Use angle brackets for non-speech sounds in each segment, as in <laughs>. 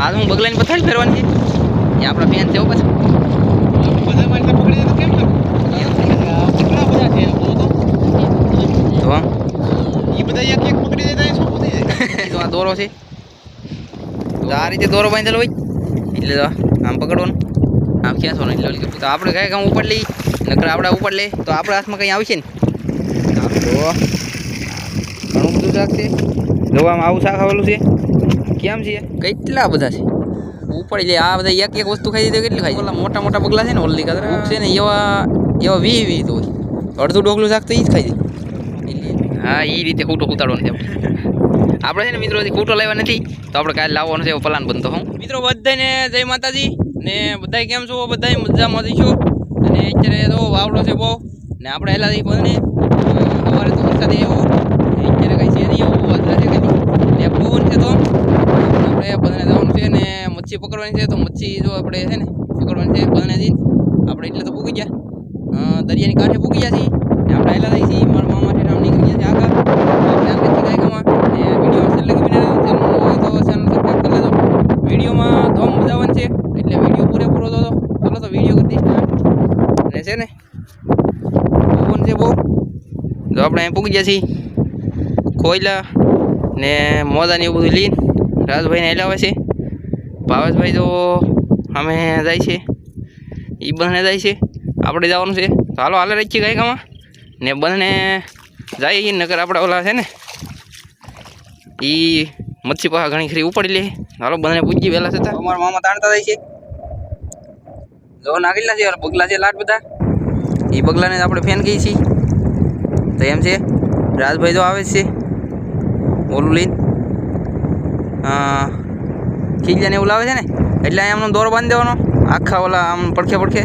આજ હું બગલાની પથારી ફેરવાની છે. એ આપણા ફેન છે પછી. <laughs> આ દોરો છે. આ રીતે દોરો બાંધેલો હોય. એટલે આમ પકડવાનું. આમ ખેંચવાનું એટલે ઓલી તો આપણે કઈ કામ ઉપર લઈ, નકર આપણે ઉપર લે તો આપણા હાથમાં કંઈ આવશે ને? તો ઘણું બધું શાક છે. જો આવું શાક આવેલું છે. કેમ છે? કેટલા બધા છે? ઉપર લે આ બધા એક એક વસ્તુ ખાઈ દીધી કેટલી ખાઈ ઓલા મોટા મોટા બગલા છે ને ઓલી કદરા? છે ને એવા એવા વી વી તો અડધું ડોકલું શાક તો એ જ ખાઈ દે. એટલે હા એ રીતે ખોટો ઉતારવાનું છે આપણે. છે ને મિત્રો હજી ખોટો લાવ્યા નથી તો આપણે કાલે લાવવાનો છે એવો પ્લાન બનતો હું. મિત્રો બધાને જય માતાજી ને બધા કેમ છો? બધા મજામાં જઈશું અને અત્યારે તો વાવડો છે બહુ ને આપણે હેલા જઈ બને સવારે તો વરસાદ એવો અત્યારે કઈ છે નહીં એવું વધારે કઈ. આપણે બધાને જવાનું છે ને મચ્છી પકડવાની છે, તો મચ્છી જો આપણે છે ને પકડવાની છે બધાને જઈને. આપણે એટલે તો પૂકી ગયા. દરિયાની કાંઠે પૂકી ગયા છીએ. આપણે આવેલા થઈ છીએ, મારા મામા છે આમ નીકળી ગયા છે આગળ. આપણે વીડિયો છેલ્લે તો ચેનલ છે, એટલે વીડિયો પૂરેપૂરો જોજો. ચાલો તો વીડિયો કરી દઈશ છે ને બહુ. જો આપણે અહીં પૂગી ગયા છીએ. કોયલા ને મોજાની એવું બધું લઈને રાજભાઈને હેલાવે છે. ભાવેશભાઈ તો અમે જાય છે. એ બંને જાય છે. આપણે જવાનું છે. તો હાલો, હાલે રહી છીએ ગાયકામાં ને બંને જાય નગર આપણા ઓલા છે ને. એ મચ્છી પાસે ઘણી ખરી ઉપાડી લે હાલો, બંને પૂજી વહેલા થતા. અમારા મામા તાણતા જાય છે. જો નાખેલા છે બગલા છે લાટ બધા. એ બગલાને આપણે ફેન કહીએ છીએ. તો એમ છે, રાજભાઈ તો આવે છે. ઓલું લઈને. ખીલિયાને એવું લાવે છે ને, એટલે અહીંયા એમનો દોરો બાંધી દેવાનો. આખા ઓલા આમ પડખે પડખે.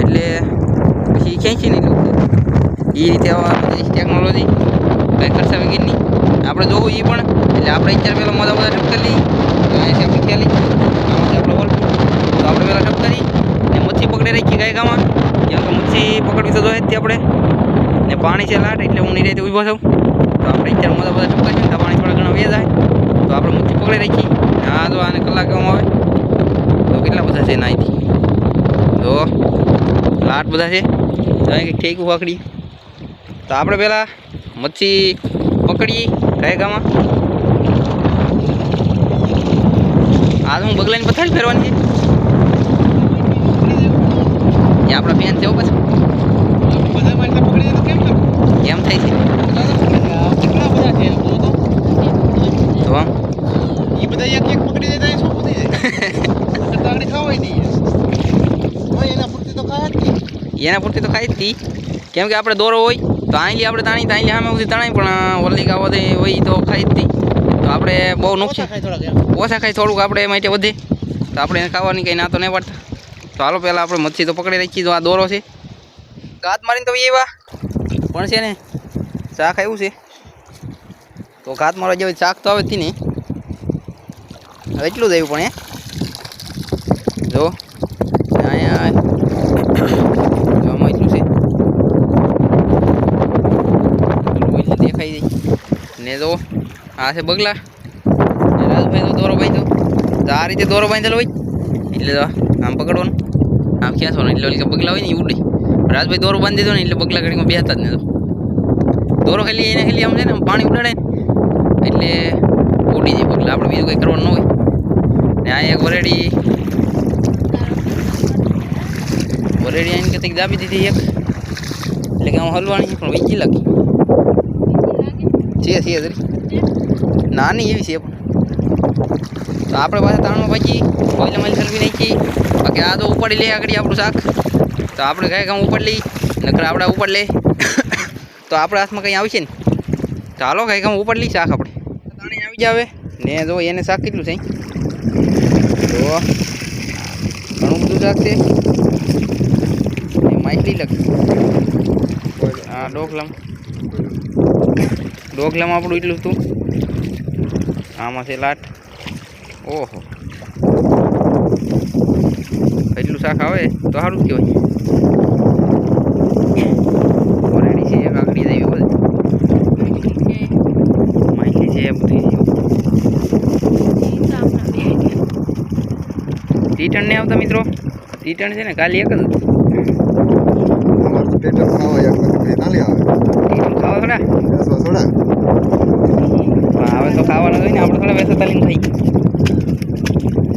એટલે પછી ખેંચી નહીં એ રીતે ટેકનોલોજી કંઈ કરશે વગેરેની આપણે જોવું એ પણ. એટલે આપણે અત્યારે પહેલાં મોટા મોટા ઠપ કરી લઈએ. આપણે ખેલી આમાંથી આપણે હોલ તો આપણે પહેલાં ઠપ કરી ને મચ્છી પકડી રાખી ગાયકામાં કેમ કે મચ્છી પકડવી તો જોઈએ જ આપણે. ને પાણી છે લાટ, એટલે હું નહીં રીતે ઊભો છું. તો આપણે અત્યારે મોટા બધા ઠપ કરીએ તો પાણી થોડા ઘણા વે જાય. તો આપણે મચ્છી પકડી રાખી. હા તો આને કલાક આવે તો કેટલા બધા છે નાઈથી તો લાટ બધા છે. ઠેક અહીં કંઈક ઠેકું પકડી તો આપણે પહેલાં મચ્છી પકડીએ ગાયકામાં આજ હું બગલાની પથારી ફેરવાની છે. આપણા ફેન છે એવું પાછા. કેમ થાય છે કેટલા બધા છે જો તો તો આમ એ બધા એક એક પકડી દેતા શું થઈ જાય તાગડી ખાવાય નહીં હોય એના પૂરતી તો ખાય જ નહીં એના પૂરતી તો ખાઈ જ હતી. કેમ કે આપણે દોરો હોય તો આઈલી આપણે તાણી તાણી સામે સુધી તણાય પણ ઓલી કા વધે હોય તો ખાઈ જ હતી. તો આપણે બહુ નુકસાન ઓછા ખાઈ થોડુંક આપણે એ માટે વધે. તો આપણે એને ખાવાની કંઈ ના તો નહીં પડતા. તો હાલો પહેલાં આપણે મચ્છી તો પકડી રાખી તો આ દોરો છે. ગાત મારીને તો એવા પણ છે ને શાક આવ્યું છે. તો ઘાત મારવા જેવી ચાક તો આવે હતી હવે એટલું જ આવ્યું પણ એ જો અહીંયા જો આમાં એટલું છે પેલું એટલે દેખાઈ જાય ને જો આ છે બગલા. રાજભાઈ તો દોરો બાંધ્યો. તો આ રીતે દોરો બાંધેલો હોય. એટલે તો આમ પકડવાનું. આમ ખેંચવાનું એટલે ઓલી બગલા હોય ને એ ઉડે. રાજભાઈ દોરો બાંધી દીધો ને, એટલે બગલા ઘડીમાં બેસતા જ નહીં તો દોરો ખાલી એને ખાલી આમ છે ને પાણી ઉડાડે એટલે ઉડી જાય બગલા. આપણે બીજું કંઈ કરવાનું ન હોય. ને આ એક વરેડી. વરેડી આવીને કંઈક દાબી દીધી એક. એટલે કે હું હલવાની, પણ વીજી લાગી. છે છે જરી નાની એવી છે પણ. તો આપણે પાસે તાણમાં પછી કોયલા માલી સલવી નાખી. બાકી આ તો ઉપાડી લે આગળ આપણું શાક. તો આપણે કાંઈ કામ ઉપાડ લઈ, નકર આપણે ઉપાડ લે. તો આપણા હાથમાં કંઈ આવશે ને તો હાલો કાંઈ કામ ઉપાડ લઈ શાક આપણે. તાણી આવી જાવે ને જો એને શાક કેટલું છે? તો ઘણું બધું શાક છે. માછલી લગ. આ ડોકલામ. ડોકલામાં આપણું એટલું હતું. આમાં છે લાટ. ઓહો. એટલું શાક આવે તો સારું જ કહેવાય. ઓરેડી છે માહિતી છે બધી ટીટણ નહીં આવતા મિત્રો? ટીટણ છે ને, કાલે એક જ આવે ટીટણ ખાવા થોડા બેસવા થોડા પણ હવે તો ખાવાના હોય ને આપણે વેસા તાલીમ થઈ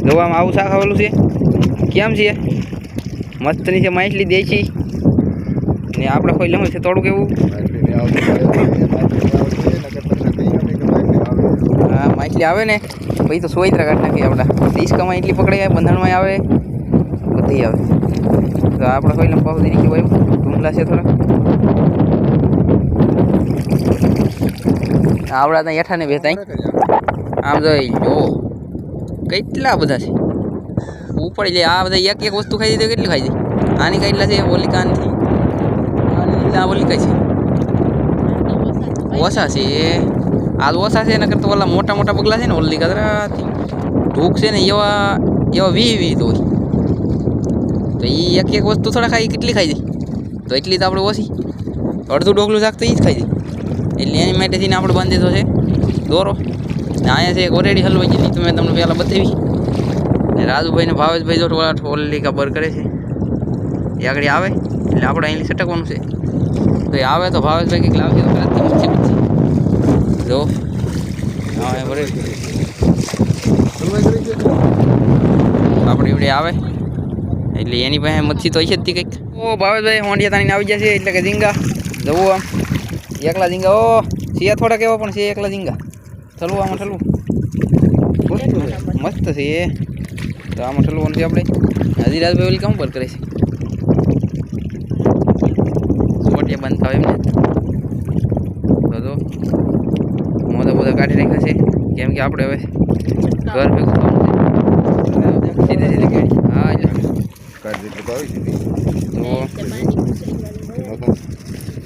જોવામાં આવું શાક આવેલું છે? કેમ છે? મસ્તની છે માછલી દેશી. ને આપણે કોઈ લેવું છે થોડુંક એવું? માછલી ને આવતી હોય, માછલી આવતી હોય, નકર તમને કહીએ અમે કે માછલી આવે. હા માછલી આવે ને પછી તો સોયત્રા કાઢ નાખીએ આપણા. ડીસ્કામાં એટલી પકડાય બંધણમાં આવે બધી આવે. તો આપણે કોઈ લંબા સુધી નીકળી ભાઈ ઢૂંગલા છે થોડા આવડા ત્યાં હેઠાને બેતાય આમ જોઈ જો, કેટલા બધા છે? ઉપડી જાય આ બધા એક એક વસ્તુ ખાઈ જાય કેટલી ખાઈ જાય આની કેટલા છે? હોલિકાની આની આ હોલિકા છે? ઓછા છે. આ ઓછા છે એના કરતાં ઓલા મોટા મોટા પગલા છે ને, ઓલી કદરાથી ઢૂક છે ને, એવા એવા વી વી તો તો એ એક એક વસ્તુ થોડા ખાઈ, કેટલી ખાઈ જાય તો એટલી તો આપણે ઓછી. અડધું ડોકલું શાક તો એ જ ખાઈ જાય એટલે એની માટે થઈને આપણે બાંધી દીધો છે. દોરો. અહીંયા છે એક ઓરેડી હલવાઈ ગયેલી, તો મેં તમને પહેલાં બતાવી. ને રાજુભાઈ ને ભાવેશભાઈ જો થોડા ઓલી ખબર કરે છે. એ આગળ આવે, એટલે આપણે અહીંથી સટકવાનું છે. તો એ આવે તો ભાવેશભાઈ કંઈક લાવશે તો રાતથી મચ્છી મચ્છી જો, હા, એ બરે હલવાઈ કરી છે આપણે એવડે આવે. એટલે એની પાસે મચ્છી તો હશે જ તી કંઈક. ઓ, ભાવેશભાઈ હોંડિયા તાણીને આવી જશે એટલે કે ઝીંગા. જવું આમ. એકલા ઝીંગા, ઓ સિયા થોડા કેવા પણ છે એકલા ઝીંગા. ઠલવું આમાં ઠલવું. મસ્ત છે એ. તો આમાં ઠલવાનું છે આપણે. હજીરાજભાઈ ઓલી કામ પર કરે છે. સોટિયા બંધ થાય એમને. તો જો મોદા બધા કાઢી રાખ્યા છે. કેમ કે આપણે હવે ઘર ભેગું થવાનું છે. સીધે સીધે ગાડી. હા એટલે તો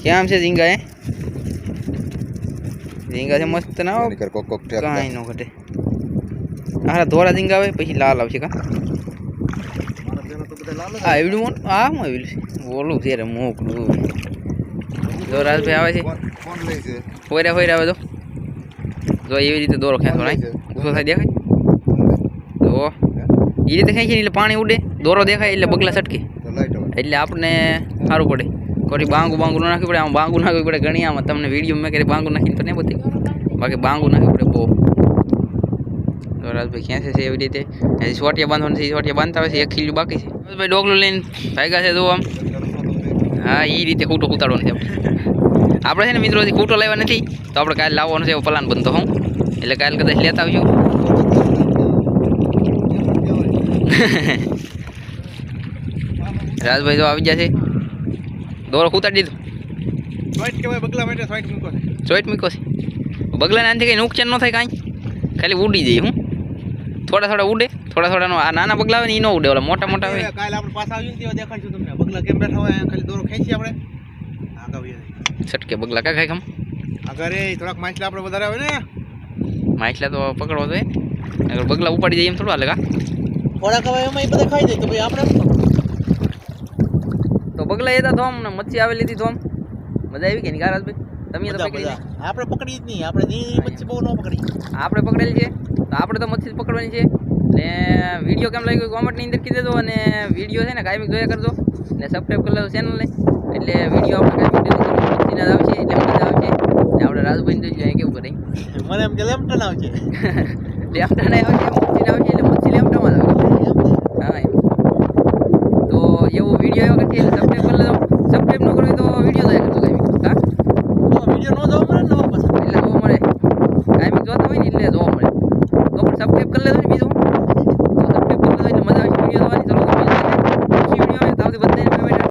કેમ છે ઝીંગા એ ઝીંગા છે મસ્ત ના આવે કર કોક કોક કાંઈ ન ઘટે. આ ધોળા ઝીંગા આવે પછી લાલ આવશે કા? હા એવડું મોન આ હું આવેલું છે? બોલું છે રે મોકલું. જો રાજભાઈ આવે છે. ફોર્યા ફોર્યા આવે તો. જો એવી રીતે દોરો ખેંચો નહીં ગુસ્સો થાય દેખાય? તો એ રીતે ખેંચીને એટલે પાણી ઉડે દોરો દેખાય એટલે બગલા આવે એટલે આપણને સારું પડે. ખોટી બાંગુ બાંગુ ન નાખવી પડે, આમ બાંગુ નાખવી પડે ઘણી, આમાં તમને વીડિયો મેં કરી બાંગુ નાખીને તો નહીં બધી બાકી બાંગુ નાખવી પડે બહુ. તો રાજભાઈ ખેંચે છે એવી રીતે? હજી સોટિયા બાંધવાનું છે સોટિયા બાંધતા હોય છે, એક ખીલ્યું બાકી છે. રાજભાઈ ડોગલું લઈને ભાગ્યા છે તો આમ. હા એ રીતે ખૂટો ઉતારવાનું છે આપણે. આપણે છે ને મિત્રો, હજી ખૂટો લાવ્યા નથી, તો આપણે કાલે લાવવાનું છે, એવો પ્લાન બનતો હું એટલે કાલે કદાચ લેતા આવજો. <laughs> રાજભાઈ તો આવી ગયા છે. દોરો ઉતારી દીધો. સ્વાઈટ કહેવાય બગલા માટે સ્વાઈટ મૂકો છે ચોઈટ મૂકો છે. બગલાને આનાથી કંઈ નુકસાન ન થાય કાંઈ? ખાલી ઉડી જાય હું? થોડા થોડા ઉડે થોડા થોડાનો આ નાના બગલા આવે ને એ ન ઉડે ઓલા મોટા મોટા હોય. કાલે આપણે પાછા આવીને તેવા દેખાડશું તમને. બગલા કેમ બેઠા હોય ખાલી દોરો ખેંચી આપણે. છટકે બગલા કા ખાય ખમ? એ થોડાક માછલા આપણે વધારે આવે ને. માછલા તો પકડવા જોઈએ. અગર બગલા ઉપાડી જાય એમ થોડું હાલે કા? થોડાક હવે એમાં એ બધા ખાઈ જાય તો ભાઈ આપણે તો બગલા ધોમ ને મચ્છી આવેલી હતી ધોમ મજા આવી કે નહીં કારાજ ભાઈ તમે તો પકડી આપણે પકડી જ નહીં. આપણે ની મચ્છી બહુ ન પકડી. આપણે પકડેલી છે. તો આપણે તો મચ્છી પકડવાની છે. ને વીડિયો કેમ લાગ્યો? કોમેન્ટની અંદર કીધી દેજો અને વીડિયો છે ને કાયમી જોયા કરજો. ને સબસ્ક્રાઈબ કરી લેજો ચેનલને એટલે વીડિયો આપણે કાંઈ વીડિયો મચ્છીના જ આવશે એટલે મજા આવશે. ને આપણે રાજભાઈ જોઈએ કેવું કરે. <laughs> મને એમ કે લેમટન <laughs> આવશે લેમટન આવશે મચ્છી આવશે એટલે મચ્છી વીડિયો એવા કરતી સબસ્ક્રાઈબ કરી લેજો. સબસ્ક્રાઈબ ન કરવી તો વીડિયો જાય કરતો હા? વીડિયો ન જવો પડે